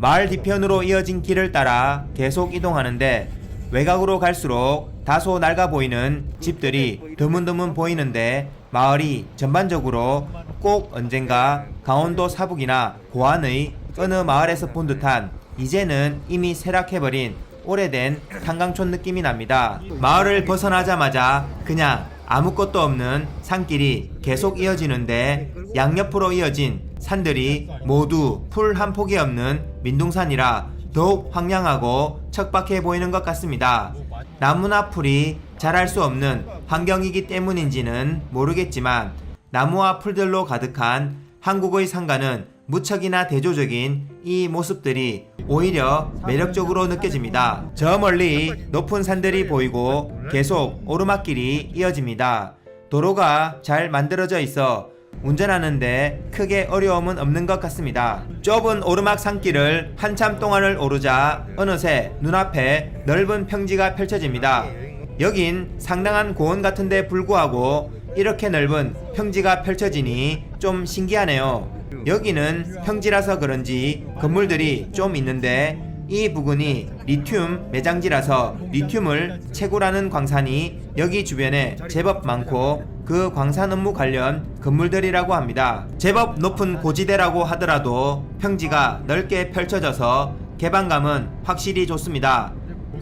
마을 뒤편으로 이어진 길을 따라 계속 이동하는데 외곽으로 갈수록 다소 낡아 보이는 집들이 드문드문 보이는데 마을이 전반적으로 꼭 언젠가 강원도 사북이나 고안의 어느 마을에서 본 듯한 이제는 이미 쇠락해버린 오래된 탄광촌 느낌이 납니다. 마을을 벗어나자마자 그냥 아무것도 없는 산길이 계속 이어지는데 양옆으로 이어진 산들이 모두 풀 한 폭이 없는 민둥산이라 더욱 황량하고 척박해 보이는 것 같습니다. 나무나 풀이 자랄 수 없는 환경이기 때문인지는 모르겠지만 나무와 풀들로 가득한 한국의 상가는 무척이나 대조적인 이 모습들이 오히려 매력적으로 느껴집니다. 저 멀리 높은 산들이 보이고 계속 오르막길이 이어집니다. 도로가 잘 만들어져 있어 운전하는데 크게 어려움은 없는 것 같습니다. 좁은 오르막 산길을 한참 동안을 오르자 어느새 눈앞에 넓은 평지가 펼쳐집니다. 여긴 상당한 고원 같은데 불구하고 이렇게 넓은 평지가 펼쳐지니 좀 신기하네요. 여기는 평지라서 그런지 건물들이 좀 있는데 이 부근이 리튬 매장지라서 리튬을 채굴하는 광산이 여기 주변에 제법 많고 그 광산 업무 관련 건물들이라고 합니다. 제법 높은 고지대라고 하더라도 평지가 넓게 펼쳐져서 개방감은 확실히 좋습니다.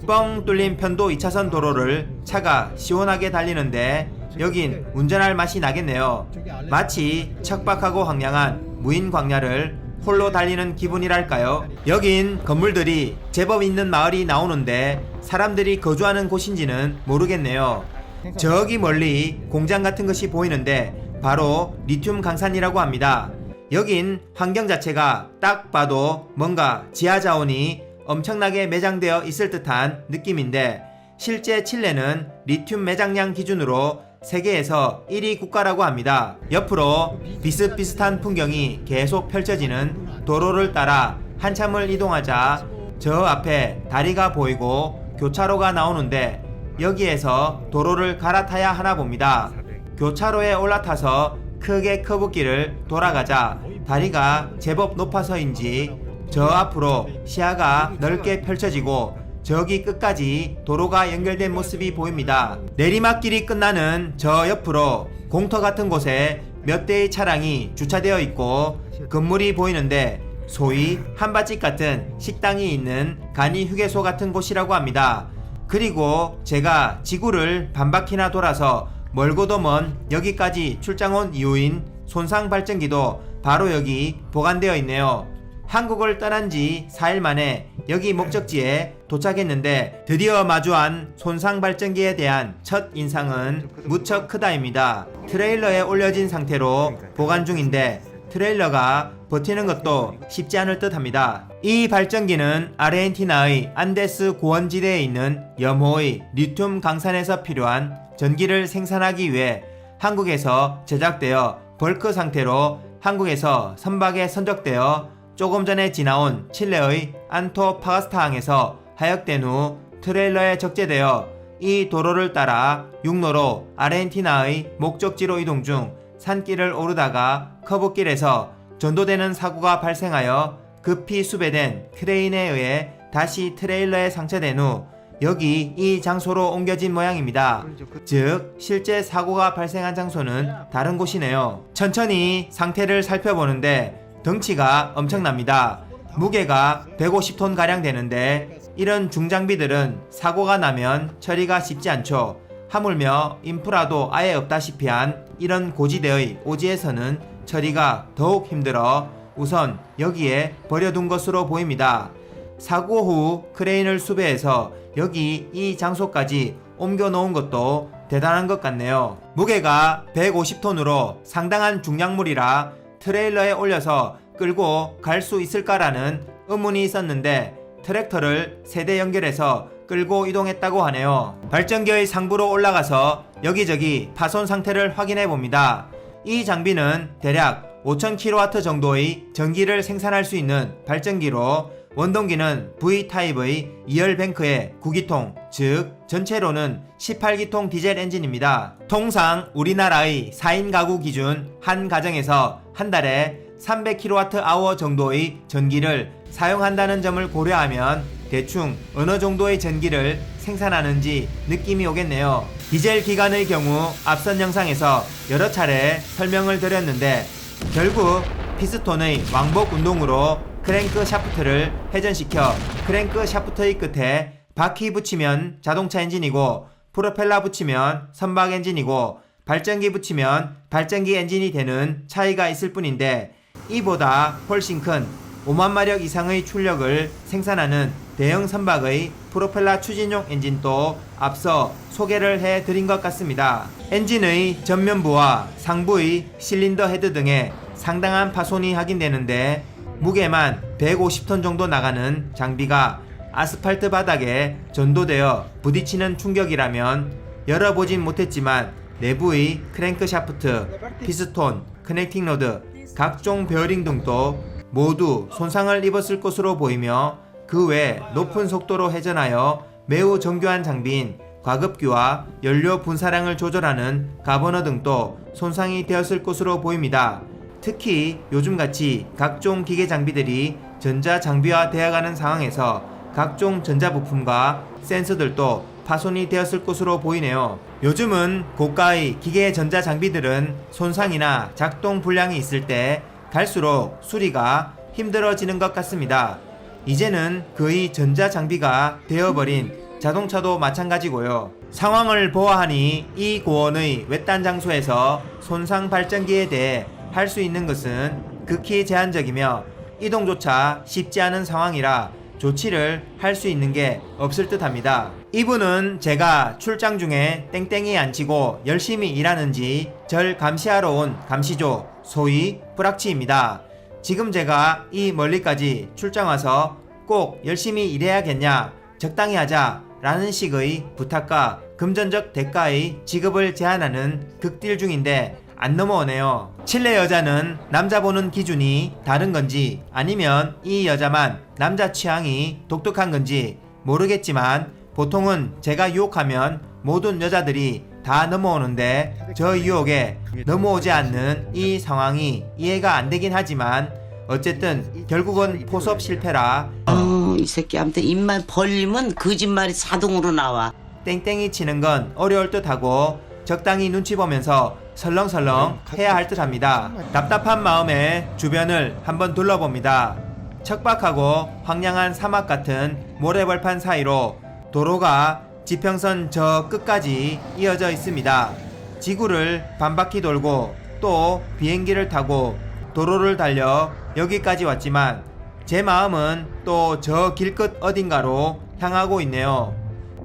뻥 뚫린 편도 2차선 도로를 차가 시원하게 달리는데 여긴 운전할 맛이 나겠네요. 마치 척박하고 황량한 무인 광야를 홀로 달리는 기분이랄까요? 여긴 건물들이 제법 있는 마을이 나오는데 사람들이 거주하는 곳인지는 모르겠네요. 저기 멀리 공장 같은 것이 보이는데 바로 리튬 강산이라고 합니다. 여긴 환경 자체가 딱 봐도 뭔가 지하 자원이 엄청나게 매장되어 있을 듯한 느낌인데 실제 칠레는 리튬 매장량 기준으로 세계에서 1위 국가라고 합니다. 옆으로 비슷비슷한 풍경이 계속 펼쳐지는 도로를 따라 한참을 이동하자 저 앞에 다리가 보이고 교차로가 나오는데 여기에서 도로를 갈아타야 하나 봅니다. 교차로에 올라타서 크게 커브길을 돌아가자 다리가 제법 높아서인지 저 앞으로 시야가 넓게 펼쳐지고 저기 끝까지 도로가 연결된 모습이 보입니다. 내리막길이 끝나는 저 옆으로 공터 같은 곳에 몇 대의 차량이 주차되어 있고 건물이 보이는데 소위 한밭집 같은 식당이 있는 간이 휴게소 같은 곳이라고 합니다. 그리고 제가 지구를 반바퀴나 돌아서 멀고도 먼 여기까지 출장 온 이유인 손상 발전기도 바로 여기 보관되어 있네요. 한국을 떠난 지 4일 만에 여기 목적지에 도착했는데 드디어 마주한 손상 발전기에 대한 첫 인상은 무척 크다입니다. 트레일러에 올려진 상태로 보관 중인데 트레일러가 버티는 것도 쉽지 않을 듯 합니다. 이 발전기는 아르헨티나의 안데스 고원지대에 있는 염호의 리튬 강산에서 필요한 전기를 생산하기 위해 한국에서 제작되어 벌크 상태로 한국에서 선박에 선적되어 조금 전에 지나온 칠레의 안토 파가스타항에서 하역된 후 트레일러에 적재되어 이 도로를 따라 육로로 아르헨티나의 목적지로 이동 중 산길을 오르다가 커브길에서 전도되는 사고가 발생하여 급히 수배된 크레인에 의해 다시 트레일러에 상처된 후 여기 이 장소로 옮겨진 모양입니다. 즉 실제 사고가 발생한 장소는 다른 곳이네요. 천천히 상태를 살펴보는데 덩치가 엄청납니다. 무게가 150톤 가량 되는데 이런 중장비들은 사고가 나면 처리가 쉽지 않죠. 하물며 인프라도 아예 없다시피 한 이런 고지대의 오지에서는 처리가 더욱 힘들어 우선 여기에 버려둔 것으로 보입니다. 사고 후 크레인을 수배해서 여기 이 장소까지 옮겨 놓은 것도 대단한 것 같네요. 무게가 150톤으로 상당한 중량물이라 트레일러에 올려서 끌고 갈 수 있을까라는 의문이 있었는데 트랙터를 세대 연결해서 끌고 이동했다고 하네요. 발전기의 상부로 올라가서 여기저기 파손 상태를 확인해 봅니다. 이 장비는 대략 5000kW 정도의 전기를 생산할 수 있는 발전기로 원동기는 V타입의 2열 뱅크의 9기통, 즉 전체로는 18기통 디젤 엔진입니다. 통상 우리나라의 4인 가구 기준 한 가정에서 한 달에 300kWh 정도의 전기를 사용한다는 점을 고려하면 대충 어느 정도의 전기를 생산하는지 느낌이 오겠네요. 디젤 기관의 경우 앞선 영상에서 여러 차례 설명을 드렸는데 결국 피스톤의 왕복 운동으로 크랭크 샤프트를 회전시켜 크랭크 샤프트의 끝에 바퀴 붙이면 자동차 엔진이고 프로펠러 붙이면 선박 엔진이고 발전기 붙이면 발전기 엔진이 되는 차이가 있을 뿐인데 이보다 훨씬 큰 5만 마력 이상의 출력을 생산하는 대형 선박의 프로펠러 추진용 엔진도 앞서 소개를 해 드린 것 같습니다. 엔진의 전면부와 상부의 실린더 헤드 등에 상당한 파손이 확인되는데 무게만 150톤 정도 나가는 장비가 아스팔트 바닥에 전도되어 부딪히는 충격이라면 열어보진 못했지만 내부의 크랭크 샤프트, 피스톤, 커넥팅 로드, 각종 베어링 등도 모두 손상을 입었을 것으로 보이며 그 외 높은 속도로 회전하여 매우 정교한 장비인 과급기와 연료 분사량을 조절하는 가버너 등도 손상이 되었을 것으로 보입니다. 특히 요즘같이 각종 기계 장비들이 전자 장비화 되어가는 상황에서 각종 전자 부품과 센서들도 파손이 되었을 것으로 보이네요. 요즘은 고가의 기계 전자 장비들은 손상이나 작동 불량이 있을 때 갈수록 수리가 힘들어지는 것 같습니다. 이제는 거의 전자 장비가 되어버린 자동차도 마찬가지고요. 상황을 보아하니 이 고원의 외딴 장소에서 손상 발전기에 대해 할 수 있는 것은 극히 제한적이며 이동조차 쉽지 않은 상황이라 조치를 할 수 있는 게 없을 듯 합니다. 이분은 제가 출장 중에 땡땡이 안 치고 열심히 일하는지 절 감시하러 온 감시조, 소위 뿌락치입니다. 지금 제가 이 멀리까지 출장 와서 꼭 열심히 일해야겠냐, 적당히 하자, 라는 식의 부탁과 금전적 대가의 지급을 제한하는 극딜 중인데 안 넘어오네요. 칠레 여자는 남자 보는 기준이 다른 건지 아니면 이 여자만 남자 취향이 독특한 건지 모르겠지만 보통은 제가 유혹하면 모든 여자들이 다 넘어오는데 저 유혹에 넘어오지 않는 이 상황이 이해가 안 되긴 하지만 어쨌든 결국은 포섭 실패라 어, 이 새끼 아무튼 입만 벌리면 거짓말이 자동으로 나와. 땡땡이 치는 건 어려울 듯하고 적당히 눈치 보면서 설렁설렁 해야 할 듯합니다. 답답한 마음에 주변을 한번 둘러봅니다. 척박하고 황량한 사막 같은 모래벌판 사이로 도로가 지평선 저 끝까지 이어져 있습니다. 지구를 반바퀴 돌고 또 비행기를 타고 도로를 달려 여기까지 왔지만 제 마음은 또 저 길 끝 어딘가로 향하고 있네요.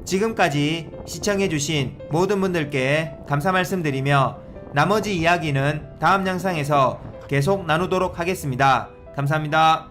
지금까지 시청해주신 모든 분들께 감사 말씀드리며 나머지 이야기는 다음 영상에서 계속 나누도록 하겠습니다. 감사합니다.